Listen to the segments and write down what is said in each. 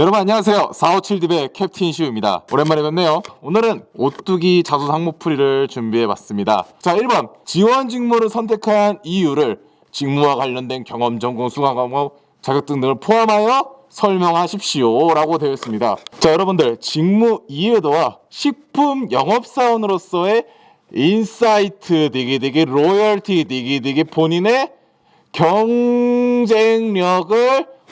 여러분 안녕하세요. 457딥의 캡틴 슈입니다. 오랜만에 뵙네요. 오늘은 오뚜기 자수 상무풀이를 준비해봤습니다. 자 1번. 지원 직무를 선택한 이유를 직무와 관련된 경험 전공 수강 과목 자격증 등을 포함하여 설명하십시오 라고 되어 있습니다. 자 여러분들 직무 이해도와 식품 영업사원으로서의 인사이트 디기디기 로열티 디기디기 본인의 경쟁력을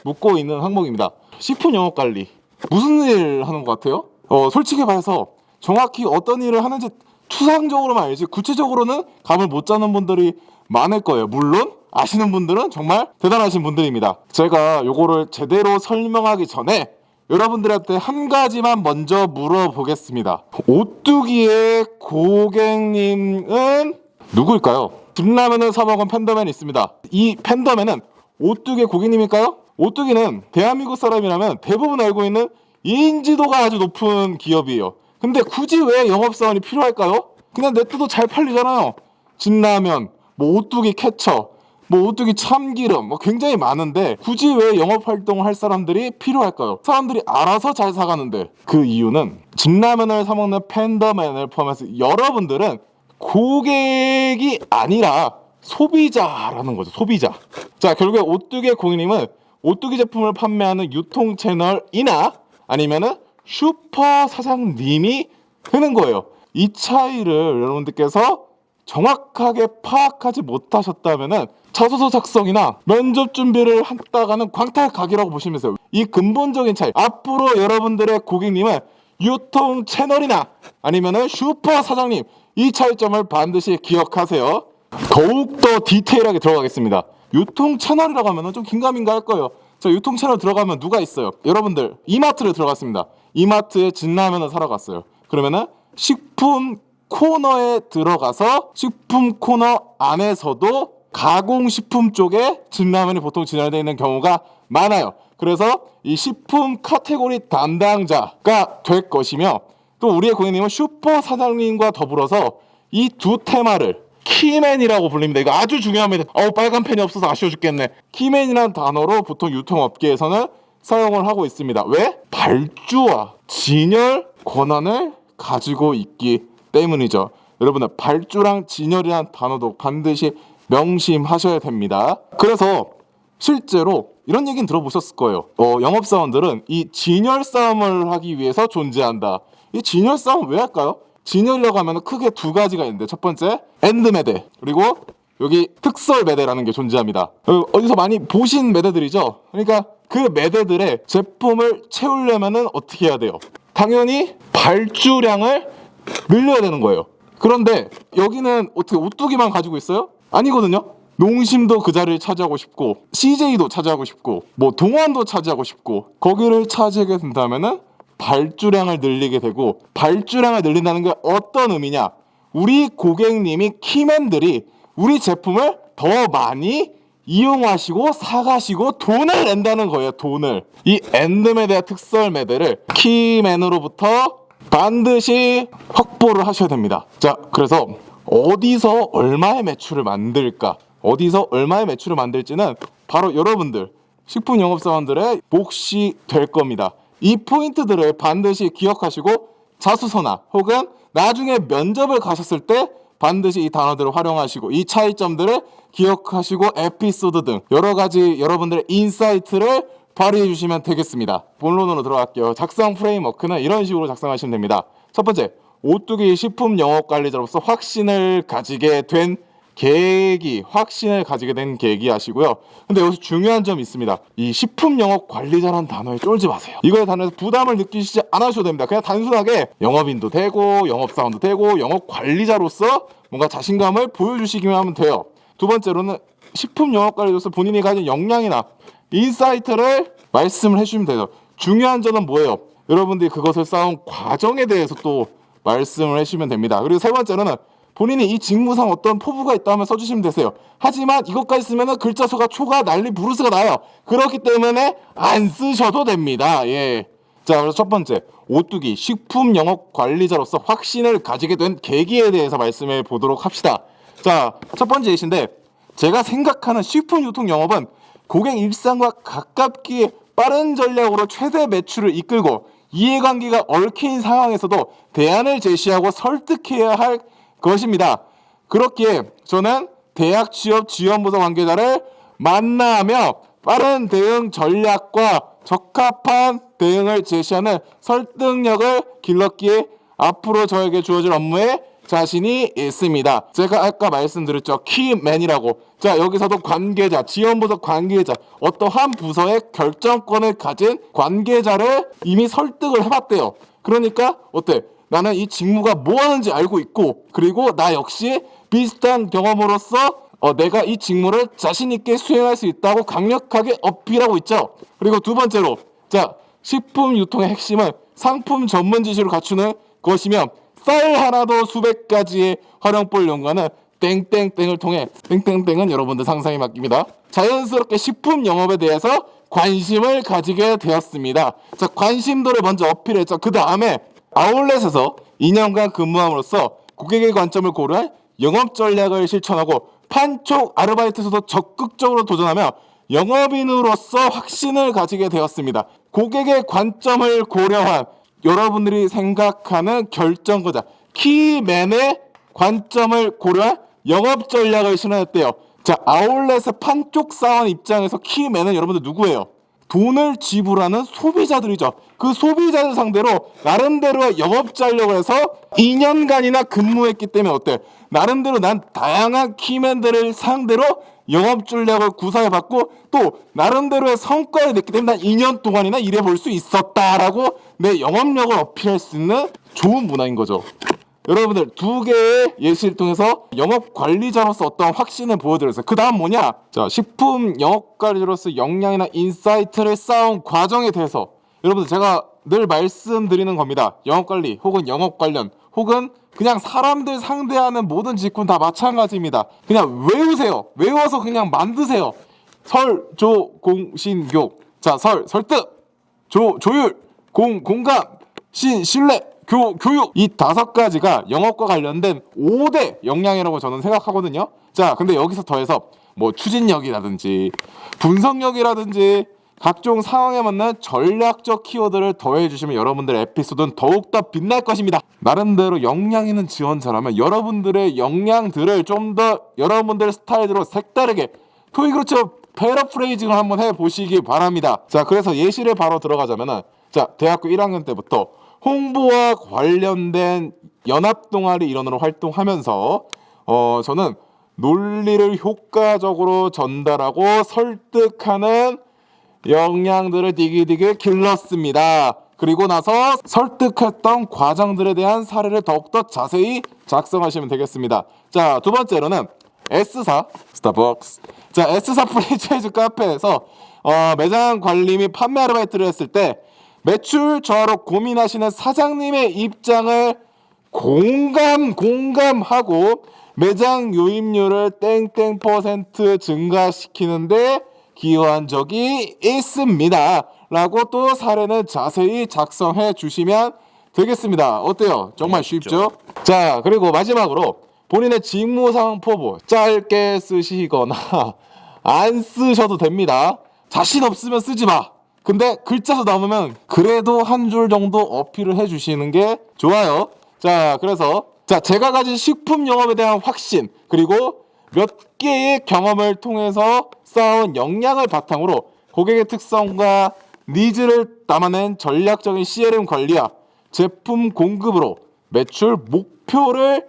묻고 있는 항목입니다. 식품 영업 관리 무슨 일 하는 것 같아요? 어 솔직히 말해서 정확히 어떤 일을 하는지 추상적으로만 알지 구체적으로는 감을 못 잡는 분들이 많을 거예요. 물론 아시는 분들은 정말 대단하신 분들입니다. 제가 요거를 제대로 설명하기 전에 여러분들한테 한 가지만 먼저 물어보겠습니다. 오뚜기의 고객님은 누구일까요? 김라면을 사 먹은 팬더맨이 있습니다. 이 팬더맨은 오뚜기의 고객님일까요? 오뚜기는 대한민국 사람이라면 대부분 알고 있는 인지도가 아주 높은 기업이에요. 근데 굳이 왜 영업사원이 필요할까요? 그냥 냅둬도 잘 팔리잖아요. 진라면, 뭐 오뚜기 캐쳐, 뭐 오뚜기 참기름 뭐 굉장히 많은데 굳이 왜 영업 활동을 할 사람들이 필요할까요? 사람들이 알아서 잘 사가는데 그 이유는 진라면을 사 먹는 팬더맨을 포함해서 여러분들은 고객이 아니라 소비자라는 거죠. 소비자. 자, 결국에 오뚜기의 고객님은 오뚜기 제품을 판매하는 유통 채널이나 아니면은 슈퍼 사장님이 되는 거예요. 이 차이를 여러분들께서 정확하게 파악하지 못하셨다면은 자소서 작성이나 면접 준비를 했다가는 광탈 각이라고 보시면 돼요. 이 근본적인 차이. 앞으로 여러분들의 고객님은 유통 채널이나 아니면은 슈퍼 사장님 이 차이점을 반드시 기억하세요. 더욱 더 디테일하게 들어가겠습니다. 유통 채널이라고 하면은 좀 긴가민가 할 거예요. 자, 유통 채널 들어가면 누가 있어요? 여러분들 이마트를 들어갔습니다. 이마트에 진라면을 사러 갔어요. 그러면은 식품 코너에 들어가서 식품 코너 안에서도 가공식품 쪽에 진라면이 보통 진열되어 있는 경우가 많아요. 그래서 이 식품 카테고리 담당자가 될 것이며 또 우리의 고객님은 슈퍼 사장님과 더불어서 이 두 테마를 키맨이라고 불립니다. 이거 아주 중요합니다. 어우 빨간 펜이 없어서 아쉬워 죽겠네. 키맨이라는 단어로 보통 유통업계에서는 사용을 하고 있습니다. 왜? 발주와 진열 권한을 가지고 있기 때문이죠. 여러분들 발주랑 진열이라는 단어도 반드시 명심하셔야 됩니다. 그래서 실제로 이런 얘기는 들어보셨을 거예요. 어, 영업사원들은 이 진열 싸움을 하기 위해서 존재한다. 이 진열 싸움 왜 할까요? 진열이라고 하면 크게 두 가지가 있는데 첫 번째 엔드 매대 그리고 여기 특설 매대라는 게 존재합니다. 어, 어디서 많이 보신 매대들이죠. 그러니까 그 매대들의 제품을 채우려면은 어떻게 해야 돼요? 당연히 발주량을 늘려야 되는 거예요. 그런데 여기는 어떻게 오뚜기만 가지고 있어요? 아니거든요. 농심도 그 자리를 차지하고 싶고 CJ도 차지하고 싶고 뭐 동안도 차지하고 싶고 거기를 차지하게 된다면은 발주량을 늘리게 되고 발주량을 늘린다는 게 어떤 의미냐? 우리 고객님이 키맨들이 우리 제품을 더 많이 이용하시고 사가시고 돈을 낸다는 거예요. 돈을 이 엔드메디아 특설 매대를 키맨으로부터 반드시 확보를 하셔야 됩니다. 자, 그래서 어디서 얼마의 매출을 만들까? 어디서 얼마의 매출을 만들지는 바로 여러분들 식품 영업사원들의 몫이 될 겁니다. 이 포인트들을 반드시 기억하시고 자소서나 혹은 나중에 면접을 가셨을 때 반드시 이 단어들을 활용하시고 이 차이점들을 기억하시고 에피소드 등 여러 가지 여러분들의 인사이트를 발휘해 주시면 되겠습니다. 본론으로 들어갈게요. 작성 프레임워크는 이런 식으로 작성하시면 됩니다. 첫 번째, 오뚜기 식품 영업 관리자로서 확신을 가지게 된 계획이 확신을 가지게 된 계획이 하시고요. 근데 여기서 중요한 점이 있습니다. 이 식품 영업 관리자라는 단어에 쫄지 마세요. 이거에 단어에서 부담을 느끼시지 않으셔도 됩니다. 그냥 단순하게 영업인도 되고 영업사원도 되고 영업 관리자로서 뭔가 자신감을 보여주시기만 하면 돼요. 두 번째로는 식품 영업 관리자로서 본인이 가진 역량이나 인사이트를 말씀을 해주시면 돼요. 중요한 점은 뭐예요? 여러분들이 그것을 쌓은 과정에 대해서 또 말씀을 해주시면 됩니다. 그리고 세 번째로는 본인이 이 직무상 어떤 포부가 있다면 써주시면 되세요. 하지만 이것까지 쓰면 글자 수가 초가 난리 부르스가 나요. 그렇기 때문에 안 쓰셔도 됩니다. 예. 자, 그래서 첫 번째 오뚜기 식품 영업 관리자로서 확신을 가지게 된 계기에 대해서 말씀해 보도록 합시다. 자, 첫 번째 예시인데 제가 생각하는 식품 유통 영업은 고객 일상과 가깝게 빠른 전략으로 최대 매출을 이끌고 이해관계가 얽힌 상황에서도 대안을 제시하고 설득해야 할 것입니다. 그렇기에 저는 대학 취업 지원부서 관계자를 만나며 빠른 대응 전략과 적합한 대응을 제시하는 설득력을 길렀기에 앞으로 저에게 주어질 업무에 자신이 있습니다. 제가 아까 말씀드렸죠. 키맨이라고. 자, 여기서도 관계자, 지원부서 관계자, 어떠한 부서의 결정권을 가진 관계자를 이미 설득을 해봤대요. 그러니까 어때? 나는 이 직무가 뭐 하는지 알고 있고, 그리고 나 역시 비슷한 경험으로서 어, 내가 이 직무를 자신 있게 수행할 수 있다고 강력하게 어필하고 있죠. 그리고 두 번째로, 자, 식품 유통의 핵심은 상품 전문 지식을 갖추는 것이며 쌀 하나도 수백 가지의 활용법을 연구하는 땡땡땡을 통해 땡땡땡은 여러분들 상상에 맡깁니다. 자연스럽게 식품 영업에 대해서 관심을 가지게 되었습니다. 자, 관심도를 먼저 어필했죠. 그 다음에 아울렛에서 2년간 근무함으로써 고객의 관점을 고려한 영업 전략을 실천하고 판촉 아르바이트에서도 적극적으로 도전하며 영업인으로서 확신을 가지게 되었습니다. 고객의 관점을 고려한 여러분들이 생각하는 결정거자 키맨의 관점을 고려한 영업 전략을 실현했대요. 자, 아울렛의 판촉 사원 입장에서 키맨은 여러분들 누구예요? 돈을 지불하는 소비자들이죠. 그 소비자들 상대로 나름대로 영업 전략을 해서 2년간이나 근무했기 때문에 어때? 나름대로 난 다양한 키맨들을 상대로 영업 전략을 구사해봤고 또 나름대로의 성과를 냈기 때문에 난 2년 동안이나 일해볼 수 있었다라고 내 영업력을 어필할 수 있는 좋은 문화인 거죠. 여러분들 두 개의 예시를 통해서 영업 관리자로서 어떤 확신을 보여드렸어요. 그 다음 뭐냐? 자, 식품 영업 관리자로서 역량이나 인사이트를 쌓은 과정에 대해서 여러분들 제가 늘 말씀드리는 겁니다. 영업 관리 혹은 영업 관련 혹은 그냥 사람들 상대하는 모든 직군 다 마찬가지입니다. 그냥 외우세요. 외워서 그냥 만드세요. 설, 조, 공, 신, 교. 자, 설, 설득. 조, 조율, 공, 공감, 신, 신뢰, 교, 교육 이 다섯 가지가 영업과 관련된 5대 역량이라고 저는 생각하거든요. 자, 근데 여기서 더해서 뭐 추진력이라든지 분석력이라든지 각종 상황에 맞는 전략적 키워드를 더해 주시면 여러분들의 에피소드는 더욱더 빛날 것입니다. 나름대로 역량 있는 지원자라면 여러분들의 역량들을 좀 더 여러분들의 스타일대로 색다르게 토익으로처럼 패러프레이징을 한번 해 보시기 바랍니다. 자, 그래서 예시를 바로 들어가자면은 자, 대학교 1학년 때부터 홍보와 관련된 연합 동아리 일원으로 활동하면서 어, 저는 논리를 효과적으로 전달하고 설득하는 역량들을 디기디기 길렀습니다. 그리고 나서 설득했던 과정들에 대한 사례를 더욱더 자세히 작성하시면 되겠습니다. 자, 두 번째로는 S사 스타벅스. 자, S사 프랜차이즈 카페에서 어, 매장 관리 및 판매 아르바이트를 했을 때 매출 저하로 고민하시는 사장님의 입장을 공감 공감하고 매장 요임료를 땡땡 퍼센트 증가시키는데 기여한 적이 있습니다. 라고 또 사례는 자세히 작성해 주시면 되겠습니다. 어때요? 정말 쉽죠? 자, 그리고 마지막으로 본인의 직무상 포부 짧게 쓰시거나 안 쓰셔도 됩니다. 자신 없으면 쓰지 마. 근데 글자수 남으면 그래도 한 줄 정도 어필을 해 주시는 게 좋아요. 자, 그래서 자, 제가 가진 식품 영업에 대한 확신 그리고 몇 개의 경험을 통해서 쌓아온 역량을 바탕으로 고객의 특성과 니즈를 담아낸 전략적인 CRM 관리와 제품 공급으로 매출 목표를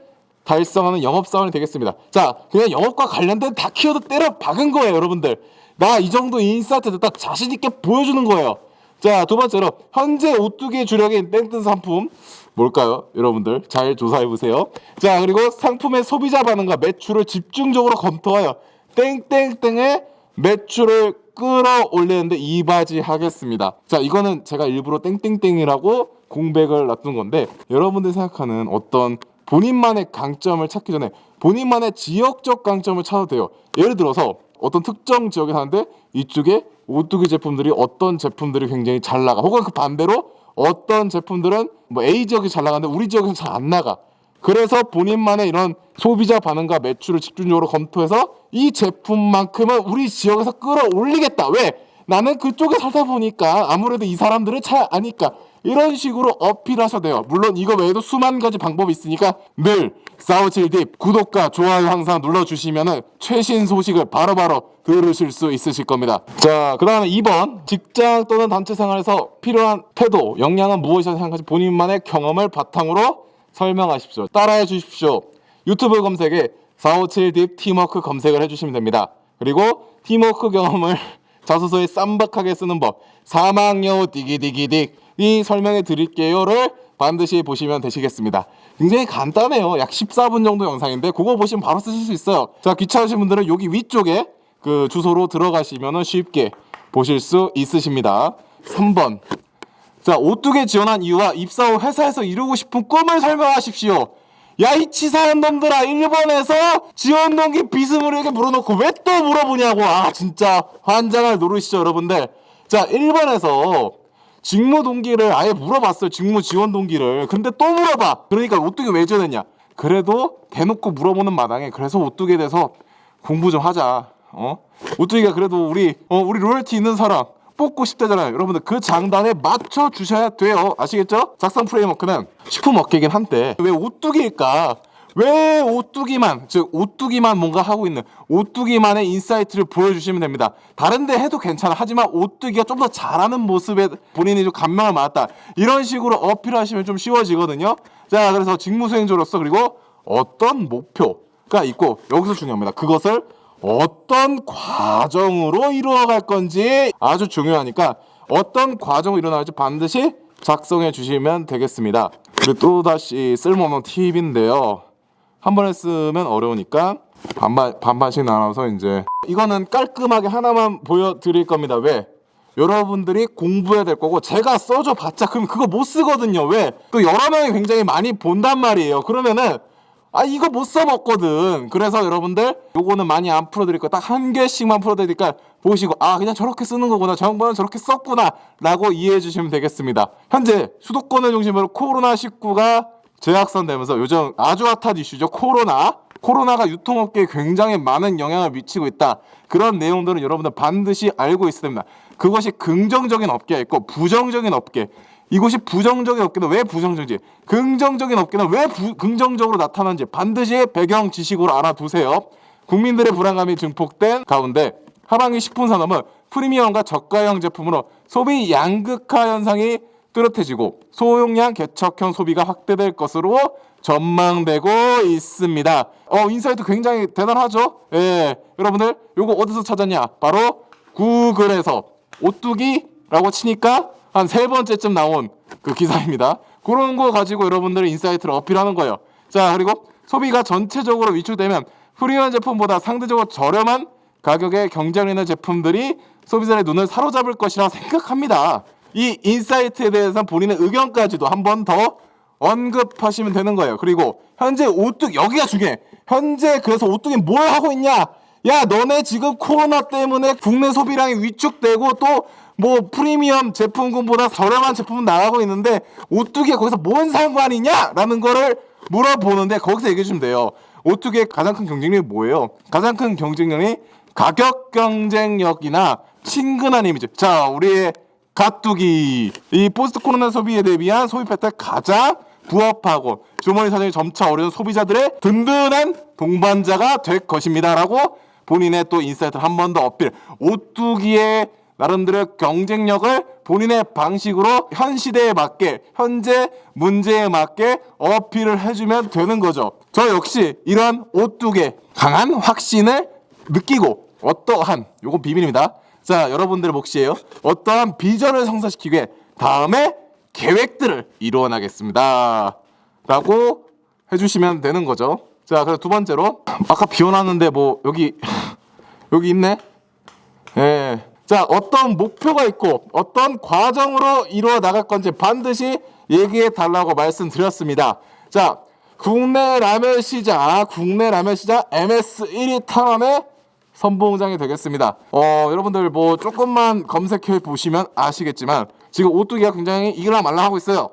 달성하는 영업 사원이 되겠습니다. 자, 그냥 영업과 관련된 다 키워드 때려 박은 거예요, 여러분들. 나 이 정도 인사이트 됐다 자신 있게 보여주는 거예요. 자, 두 번째로 현재 오뚜기 주력인 땡뜬 상품 뭘까요? 여러분들 잘 조사해 보세요. 자, 그리고 상품의 소비자 반응과 매출을 집중적으로 검토하여 땡땡땡의 매출을 끌어올리는데 이바지하겠습니다. 자, 이거는 제가 일부러 땡땡땡이라고 공백을 놔둔 건데 여러분들 생각하는 어떤 본인만의 강점을 찾기 전에 본인만의 지역적 강점을 찾아도 돼요. 예를 들어서 어떤 특정 지역에 사는데 이쪽에 오뚜기 제품들이 어떤 제품들이 굉장히 잘 나가 혹은 그 반대로 어떤 제품들은 뭐 A 지역이 잘 나가는데 우리 지역에서 잘 안 나가. 그래서 본인만의 이런 소비자 반응과 매출을 집중적으로 검토해서 이 제품만큼은 우리 지역에서 끌어올리겠다. 왜? 나는 그쪽에 살다 보니까 아무래도 이 사람들을 잘 아니까 이런 식으로 어필하셔도 돼요. 물론 이거 외에도 수만 가지 방법이 있으니까 늘 싸우칠딥 구독과 좋아요 항상 눌러주시면은 최신 소식을 바로바로 들으실 수 있으실 겁니다. 자, 그 다음에 2번 직장 또는 단체 생활에서 필요한 태도, 역량은 무엇이라 생각하시 본인만의 경험을 바탕으로 설명하십시오. 따라해 주십시오. 유튜브 검색에 457딥 팀워크 검색을 해주시면 됩니다. 그리고 팀워크 경험을 자소서에 쌈박하게 쓰는 법 사망여우 디기디기딕 이 설명해 드릴게요를 반드시 보시면 되시겠습니다. 굉장히 간단해요. 약 14분 정도 영상인데 그거 보시면 바로 쓰실 수 있어요. 자 귀찮으신 분들은 여기 위쪽에 그 주소로 들어가시면 쉽게 보실 수 있으십니다. 3번 자 오뚜기 지원한 이유와 입사 후 회사에서 이루고 싶은 꿈을 설명하십시오. 야 이 치사한 놈들아 일본에서 지원 동기 비스무리하게 물어놓고 왜 또 물어보냐고 아 진짜 환장할 노릇이죠 여러분들 자 일본에서 직무 동기를 아예 물어봤어요 직무 지원 동기를 근데 또 물어봐 그러니까 오뚜기 왜 지원했냐 그래도 대놓고 물어보는 마당에 그래서 오뚜기에 대해서 공부 좀 하자 어 오뚜기가 그래도 우리 어 우리 로열티 있는 사람 뽑고 싶다잖아요. 여러분들 그 장단에 맞춰 주셔야 돼요. 아시겠죠? 작성 프레임워크는 식품 업계긴 한데 왜 오뚜기일까? 왜 오뚜기만 즉 오뚜기만 뭔가 하고 있는 오뚜기만의 인사이트를 보여주시면 됩니다. 다른데 해도 괜찮아. 하지만 오뚜기가 좀 더 잘하는 모습에 본인이 좀 감명을 받았다. 이런 식으로 어필하시면 좀 쉬워지거든요. 자 그래서 직무수행자로서 그리고 어떤 목표가 있고 여기서 중요합니다. 그것을 어떤 과정으로 이루어갈 건지 아주 중요하니까 어떤 과정으로 일어날지 반드시 작성해 주시면 되겠습니다. 그리고 또 다시 쓸모없는 팁인데요. 한 번에 쓰면 어려우니까 반반 반반씩 나눠서 이제 이거는 깔끔하게 하나만 보여드릴 겁니다. 왜? 여러분들이 공부해야 될 거고 제가 써줘 봤자 그럼 그거 못 쓰거든요. 왜? 또 여러 명이 굉장히 많이 본단 말이에요. 그러면은 아 이거 못 써먹거든 그래서 여러분들 요거는 많이 안 풀어드릴 거야 딱한 개씩만 풀어드리니까 보시고 아 그냥 저렇게 쓰는 거구나 저 양반은 저렇게 썼구나 라고 이해해 주시면 되겠습니다 현재 수도권을 중심으로 코로나19가 재확산 되면서 요즘 아주 핫한 이슈죠. 코로나. 코로나가 유통업계에 굉장히 많은 영향을 미치고 있다. 그런 내용들은 여러분들 반드시 알고 있어야 됩니다. 그것이 긍정적인 업계가 있고 부정적인 업계. 이곳이 부정적인 업계는 왜 부정적인지, 긍정적인 업계는 왜 부, 긍정적으로 나타나는지 반드시 배경 지식으로 알아두세요. 국민들의 불안감이 증폭된 가운데 하반기 식품 산업은 프리미엄과 저가형 제품으로 소비 양극화 현상이 뚜렷해지고 소용량 개척형 소비가 확대될 것으로 전망되고 있습니다. 어 인사이트 굉장히 대단하죠? 예, 여러분들 요거 어디서 찾았냐? 바로 구글에서 오뚜기라고 치니까 한 세 번째쯤 나온 그 기사입니다. 그런 거 가지고 여러분들의 인사이트를 어필하는 거예요. 자 그리고 소비가 전체적으로 위축되면 프리미엄 제품보다 상대적으로 저렴한 가격에 경쟁 있는 제품들이 소비자의 눈을 사로잡을 것이라 생각합니다. 이 인사이트에 대해서 본인의 의견까지도 한 번 더 언급하시면 되는 거예요. 그리고 현재 오뚜기 여기가 중요해. 현재 그래서 오뚜기 뭘 하고 있냐? 야 너네 지금 코로나 때문에 국내 소비량이 위축되고 또 뭐 프리미엄 제품군보다 저렴한 제품은 나가고 있는데 오뚜기가 거기서 뭔 상관이냐? 라는 거를 물어보는데 거기서 얘기해 주시면 돼요. 오뚜기의 가장 큰 경쟁력이 뭐예요? 가장 큰 경쟁력이 가격 경쟁력이나 친근한 이미지. 자, 우리의 가뚜기 이 포스트 코로나 소비에 대비한 소비 패턴 가장 부합하고 주머니 사정이 점차 어려운 소비자들의 든든한 동반자가 될 것입니다라고 본인의 또 인사이트를 한 번 더 어필. 오뚜기의 나름대로 경쟁력을 본인의 방식으로 현 시대에 맞게 현재 문제에 맞게 어필을 해주면 되는 거죠. 저 역시 이런 오뚜기 강한 확신을 느끼고 어떠한 요건 비밀입니다. 자 여러분들의 몫이에요. 어떠한 비전을 성사시키기 위해 다음에 계획들을 이루어 나겠습니다. 라고 해주시면 되는 거죠. 자 그리고 두 번째로 아까 비워놨는데 뭐 여기 여기 있네. 예. 자, 어떤 목표가 있고 어떤 과정으로 이루어 나갈 건지 반드시 얘기해 달라고 말씀드렸습니다. 자, 국내 라면 시장, 국내 라면 시장 MS 1위 탐험의 선봉장이 되겠습니다. 어, 여러분들 뭐 조금만 검색해 보시면 아시겠지만 지금 오뚜기가 굉장히 이거나 말라 하고 있어요.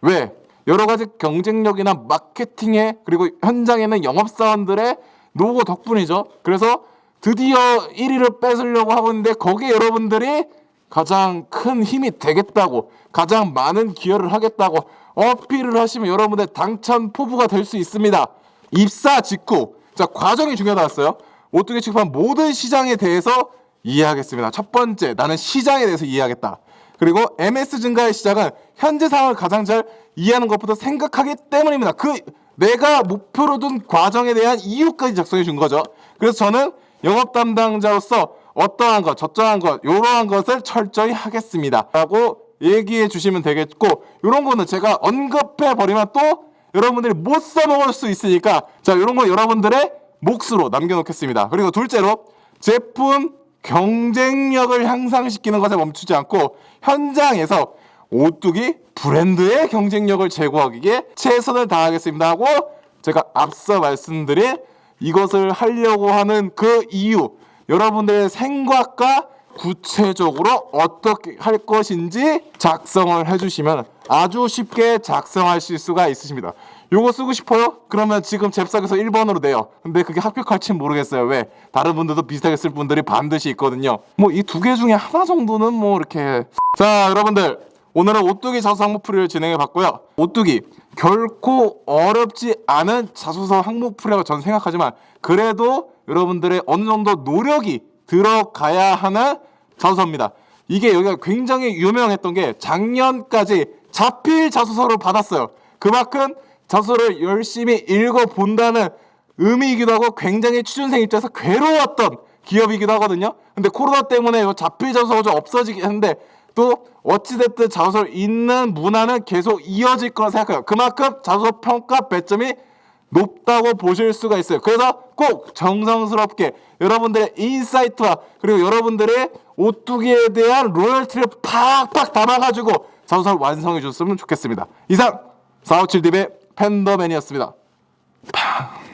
왜? 여러 가지 경쟁력이나 마케팅에 그리고 현장에 는 영업사원들의 노고 덕분이죠. 그래서 드디어 1위를 뺏으려고 하고 있는데 거기에 여러분들이 가장 큰 힘이 되겠다고 가장 많은 기여를 하겠다고 어필을 하시면 여러분들 당첨 포부가 될 수 있습니다. 입사 직후 자 과정이 중요하다 했어요. 오뚜기 취급한 모든 시장에 대해서 이해하겠습니다. 첫 번째 나는 시장에 대해서 이해하겠다. 그리고 MS 증가의 시작은 현재 상황을 가장 잘 이해하는 것부터 생각하기 때문입니다. 그 내가 목표로 둔 과정에 대한 이유까지 작성해 준 거죠. 그래서 저는 영업 담당자로서 어떠한 것, 저떠한 것, 이러한 것을 철저히 하겠습니다. 라고 얘기해 주시면 되겠고 이런 거는 제가 언급해 버리면 또 여러분들이 못 써먹을 수 있으니까 자 이런 거 여러분들의 몫으로 남겨놓겠습니다. 그리고 둘째로 제품 경쟁력을 향상시키는 것에 멈추지 않고 현장에서 오뚜기 브랜드의 경쟁력을 제고하기에 최선을 다하겠습니다 하고 제가 앞서 말씀드린 이것을 하려고 하는 그 이유 여러분들의 생각과 구체적으로 어떻게 할 것인지 작성을 해주시면 아주 쉽게 작성하실 수가 있으십니다. 요거 쓰고 싶어요? 그러면 지금 잽싸게서 1번으로 내요. 근데 그게 합격할지 모르겠어요. 왜? 다른 분들도 비슷하게 쓸 분들이 반드시 있거든요. 뭐 이 두 개 중에 하나 정도는 뭐 이렇게 자 여러분들 오늘은 오뚜기 자소서 항목 풀이를 진행해 봤고요. 오뚜기 결코 어렵지 않은 자소서 항목 풀이라고 저는 생각하지만 그래도 여러분들의 어느 정도 노력이 들어가야 하는 자소서입니다. 이게 여기가 굉장히 유명했던 게 작년까지 자필 자소서를 받았어요. 그만큼 자소서를 열심히 읽어 본다는 의미이기도 하고 굉장히 취준생 입장에서 괴로웠던 기업이기도 하거든요. 근데 코로나 때문에 자소서가 좀 없어지긴 했는데 또 어찌됐든 자소서를 읽는 문화는 계속 이어질 거라 생각해요. 그만큼 자소서 평가 배점이 높다고 보실 수가 있어요. 그래서 꼭 정성스럽게 여러분들의 인사이트와 그리고 여러분들의 오뚜기에 대한 로열티를 팍팍 담아가지고 자소서를 완성해 줬으면 좋겠습니다. 이상 457DB의 팬더맨이었습니다. 팡.